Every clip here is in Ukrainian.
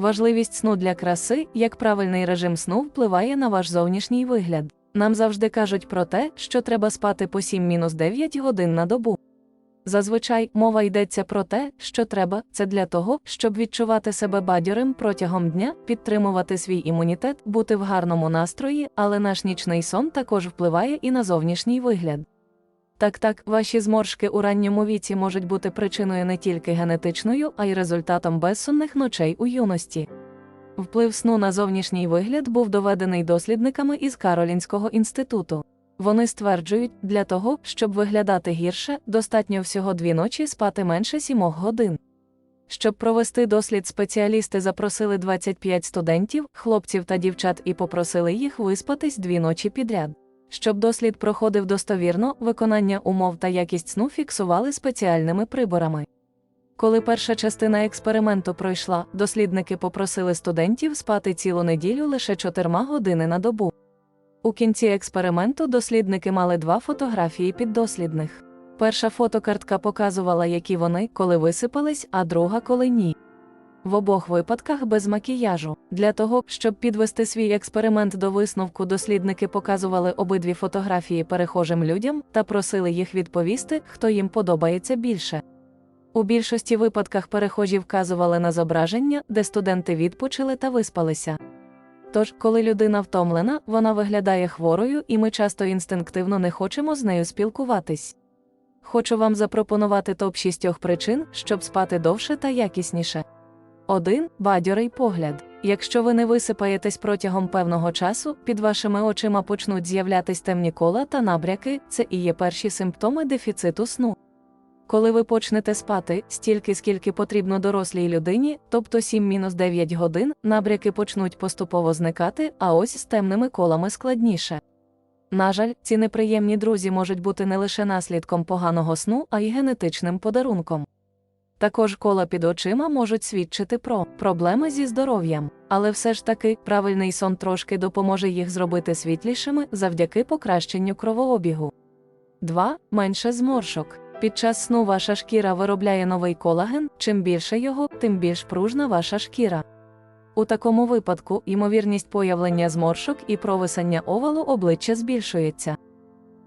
Важливість сну для краси, як правильний режим сну впливає на ваш зовнішній вигляд. Нам завжди кажуть про те, що треба спати по 7-9 годин на добу. Зазвичай мова йдеться про те, що треба це для того, щоб відчувати себе бадьорим протягом дня, підтримувати свій імунітет, бути в гарному настрої, але наш нічний сон також впливає і на зовнішній вигляд. Так так, ваші зморшки у ранньому віці можуть бути причиною не тільки генетичною, а й результатом безсонних ночей у юності. Вплив сну на зовнішній вигляд був доведений дослідниками із Каролінського інституту. Вони стверджують, для того, щоб виглядати гірше, достатньо всього дві ночі спати менше 7 годин. Щоб провести дослід, спеціалісти запросили 25 студентів, хлопців та дівчат і попросили їх виспатись дві ночі підряд. Щоб дослід проходив достовірно, виконання умов та якість сну фіксували спеціальними приборами. Коли перша частина експерименту пройшла, дослідники попросили студентів спати цілу неділю лише 4 години на добу. У кінці експерименту дослідники мали два фотографії піддослідних. Перша фотокартка показувала, які вони, коли висипались, а друга коли ні. В обох випадках без макіяжу. Для того, щоб підвести свій експеримент до висновку, дослідники показували обидві фотографії перехожим людям та просили їх відповісти, хто їм подобається більше. У більшості випадках перехожі вказували на зображення, де студенти відпочили та виспалися. Тож, коли людина втомлена, вона виглядає хворою, і ми часто інстинктивно не хочемо з нею спілкуватись. Хочу вам запропонувати топ 6 причин, щоб спати довше та якісніше. 1. Бадьорий погляд. Якщо ви не висипаєтесь протягом певного часу, під вашими очима почнуть з'являтись темні кола та набряки, це і є перші симптоми дефіциту сну. Коли ви почнете спати стільки, скільки потрібно дорослій людині, тобто 7-9 годин, набряки почнуть поступово зникати, а ось з темними колами складніше. На жаль, ці неприємні друзі можуть бути не лише наслідком поганого сну, а й генетичним подарунком. Також кола під очима можуть свідчити про проблеми зі здоров'ям, але все ж таки правильний сон трошки допоможе їх зробити світлішими завдяки покращенню кровообігу. 2. Менше зморшок. Під час сну ваша шкіра виробляє новий колаген, чим більше його, тим більш пружна ваша шкіра. У такому випадку ймовірність появлення зморшок і провисання овалу обличчя збільшується.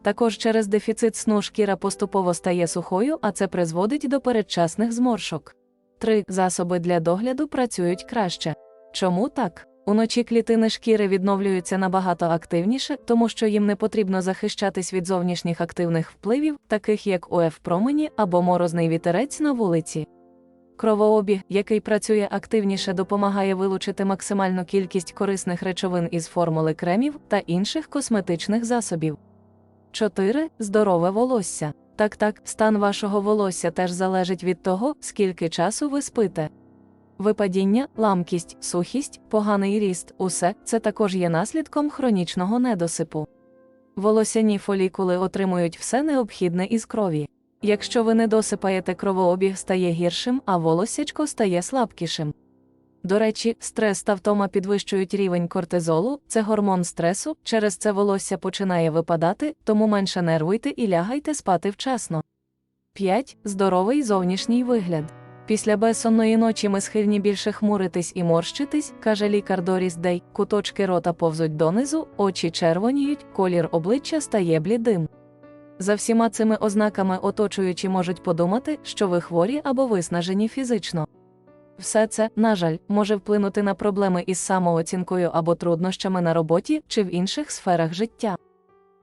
Також через дефіцит сну шкіра поступово стає сухою, а це призводить до передчасних зморшок. 3. Засоби для догляду працюють краще. Чому так? Уночі клітини шкіри відновлюються набагато активніше, тому що їм не потрібно захищатись від зовнішніх активних впливів, таких як УФ промені або морозний вітерець на вулиці. Кровообіг, який працює активніше, допомагає вилучити максимальну кількість корисних речовин із формули кремів та інших косметичних засобів. 4. Здорове волосся. Так так, стан вашого волосся теж залежить від того, скільки часу ви спите. Випадіння, ламкість, сухість, поганий ріст усе це також є наслідком хронічного недосипу. Волосяні фолікули отримують все необхідне із крові. Якщо ви не досипаєте, кровообіг стає гіршим, а волосячко стає слабкішим. До речі, стрес та втома підвищують рівень кортизолу, це гормон стресу, через це волосся починає випадати, тому менше нервуйте і лягайте спати вчасно. 5. Здоровий зовнішній вигляд. Після безсонної ночі ми схильні більше хмуритись і морщитись, каже лікар Доріс Дей, куточки рота повзуть донизу, очі червоніють, колір обличчя стає блідим. За всіма цими ознаками оточуючі можуть подумати, що ви хворі або виснажені фізично. Все це, на жаль, може вплинути на проблеми із самооцінкою або труднощами на роботі чи в інших сферах життя.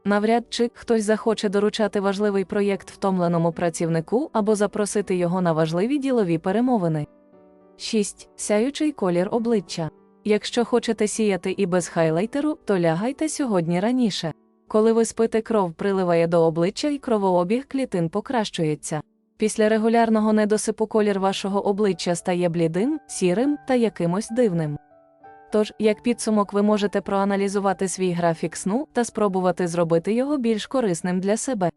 Навряд чи хтось захоче доручати важливий проєкт втомленому працівнику або запросити його на важливі ділові перемовини. 6. Сяючий колір обличчя. Якщо хочете сіяти і без хайлайтеру, то лягайте сьогодні раніше. Коли ви спите, кров приливає до обличчя і кровообіг клітин покращується. Після регулярного недосипу колір вашого обличчя стає блідим, сірим та якимось дивним. Тож, як підсумок, ви можете проаналізувати свій графік сну та спробувати зробити його більш корисним для себе.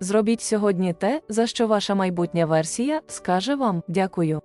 Зробіть сьогодні те, за що ваша майбутня версія скаже вам дякую.